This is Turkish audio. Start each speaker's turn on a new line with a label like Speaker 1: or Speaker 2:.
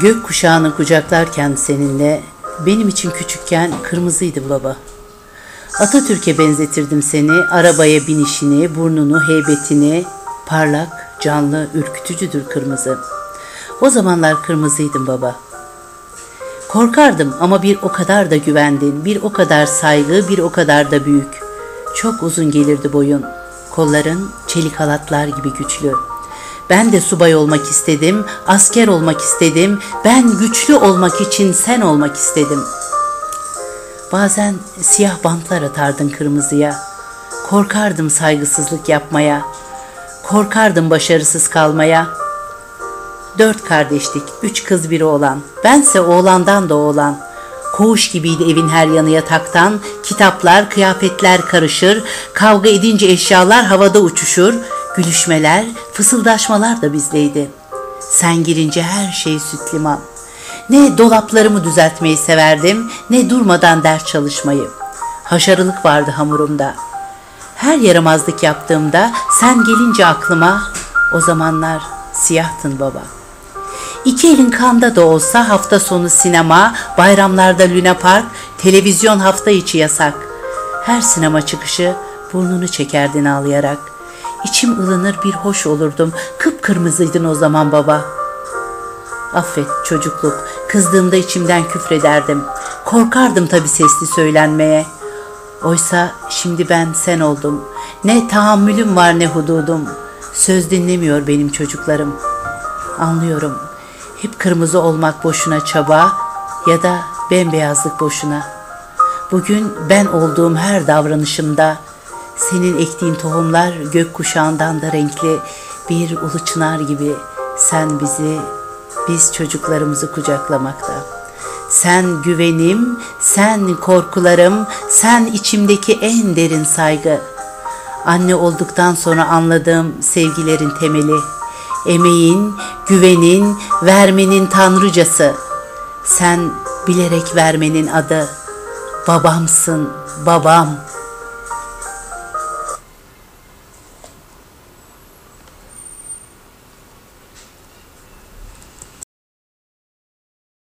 Speaker 1: Gök kuşağını kucaklarken seninle benim için küçükken kırmızıydı baba. Atatürk'e benzetirdim seni, arabaya binişini, burnunu, heybetini, parlak, canlı, ürkütücüdür kırmızı. O zamanlar kırmızıydım baba. Korkardım ama bir o kadar da güvendin, bir o kadar saygı, bir o kadar da büyük. Çok uzun gelirdi boyun, kolların çelik halatlar gibi güçlü. Ben de subay olmak istedim, asker olmak istedim, ben güçlü olmak için sen olmak istedim. Bazen siyah bantlar atardın kırmızıya. Korkardım saygısızlık yapmaya. Korkardım başarısız kalmaya. Dört kardeştik, üç kız bir oğlan. Bense oğlandan da oğlan. Koğuş gibiydi evin her yanı yataktan. Kitaplar, kıyafetler karışır. Kavga edince eşyalar havada uçuşur. Gülüşmeler, fısıldaşmalar da bizdeydi. Sen girince her şey süt liman. Ne dolaplarımı düzeltmeyi severdim, ne durmadan ders çalışmayı. Haşarılık vardı hamurumda. Her yaramazlık yaptığımda sen gelince aklıma o zamanlar siyahtın baba. İki elin kanda da olsa hafta sonu sinema, bayramlarda Luna Park, televizyon hafta içi yasak. Her sinema çıkışı burnunu çekerdin ağlayarak. İçim ılınır bir hoş olurdum. Kıpkırmızıydın o zaman baba. Affet çocukluk. Kızdığımda içimden küfrederdim. Korkardım tabii sesli söylenmeye. Oysa şimdi ben sen oldum. Ne tahammülüm var ne hududum. Söz dinlemiyor benim çocuklarım. Anlıyorum. Hep kırmızı olmak boşuna çaba ya da bembeyazlık boşuna. Bugün ben olduğum her davranışımda senin ektiğin tohumlar gökkuşağından da renkli bir ulu çınar gibi sen bizi, biz çocuklarımızı kucaklamakta. Sen güvenim, sen korkularım, sen içimdeki en derin saygı. Anne olduktan sonra anladığım sevgilerin temeli. Emeğin, güvenin, vermenin tanrıcası. Sen bilerek vermenin adı. Babamsın, babam.''